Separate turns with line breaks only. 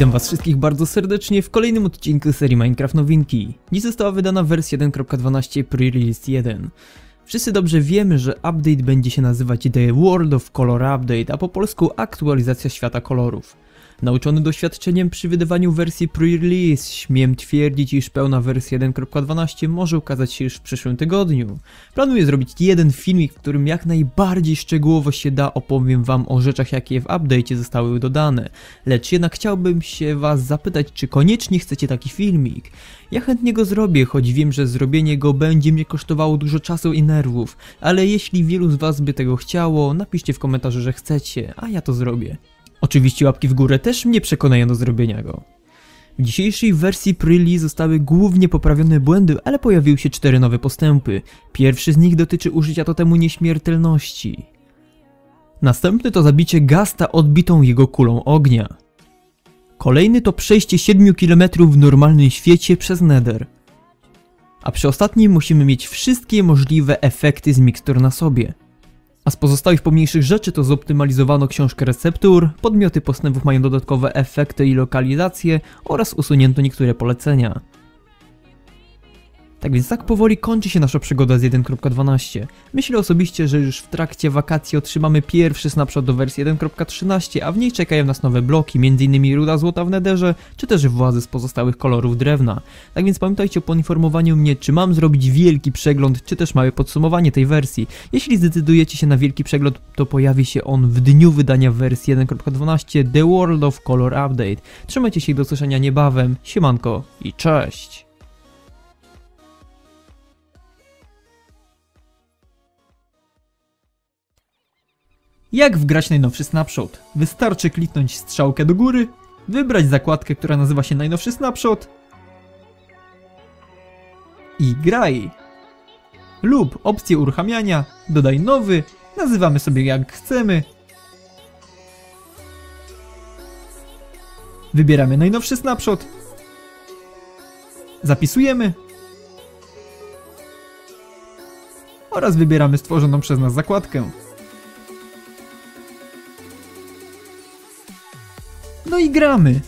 Witam was wszystkich bardzo serdecznie w kolejnym odcinku serii Minecraft Nowinki. Dziś została wydana wersja 1.12 Pre-Release 1. Wszyscy dobrze wiemy, że update będzie się nazywać The World of Color Update, a po polsku aktualizacja świata kolorów. Nauczony doświadczeniem przy wydawaniu wersji pre-release, śmiem twierdzić, iż pełna wersja 1.12 może ukazać się już w przyszłym tygodniu. Planuję zrobić jeden filmik, w którym jak najbardziej szczegółowo się da opowiem wam o rzeczach, jakie w update'cie zostały dodane. Lecz jednak chciałbym się was zapytać, czy koniecznie chcecie taki filmik? Ja chętnie go zrobię, choć wiem, że zrobienie go będzie mnie kosztowało dużo czasu i nerwów, ale jeśli wielu z was by tego chciało, napiszcie w komentarzu, że chcecie, a ja to zrobię. Oczywiście łapki w górę też mnie przekonają do zrobienia go. W dzisiejszej wersji Pryli zostały głównie poprawione błędy, ale pojawiły się cztery nowe postępy. Pierwszy z nich dotyczy użycia totemu nieśmiertelności. Następny to zabicie Gasta odbitą jego kulą ognia. Kolejny to przejście 7 km w normalnym świecie przez Nether. A przy ostatnim musimy mieć wszystkie możliwe efekty z mikstur na sobie. A z pozostałych pomniejszych rzeczy to zoptymalizowano książkę receptur, podmioty postępów mają dodatkowe efekty i lokalizacje oraz usunięto niektóre polecenia. Tak więc tak powoli kończy się nasza przygoda z 1.12. Myślę osobiście, że już w trakcie wakacji otrzymamy pierwszy snapshot do wersji 1.13, a w niej czekają nas nowe bloki, m.in. ruda złota w nederze, czy też włazy z pozostałych kolorów drewna. Tak więc pamiętajcie o poinformowaniu mnie, czy mam zrobić wielki przegląd, czy też małe podsumowanie tej wersji. Jeśli zdecydujecie się na wielki przegląd, to pojawi się on w dniu wydania wersji 1.12 The World of Color Update. Trzymajcie się do usłyszenia niebawem, siemanko i cześć! Jak wgrać najnowszy snapshot? Wystarczy kliknąć strzałkę do góry, wybrać zakładkę, która nazywa się najnowszy snapshot i graj. Lub opcję uruchamiania, dodaj nowy, nazywamy sobie jak chcemy. Wybieramy najnowszy snapshot. Zapisujemy. Oraz wybieramy stworzoną przez nas zakładkę. No i gramy.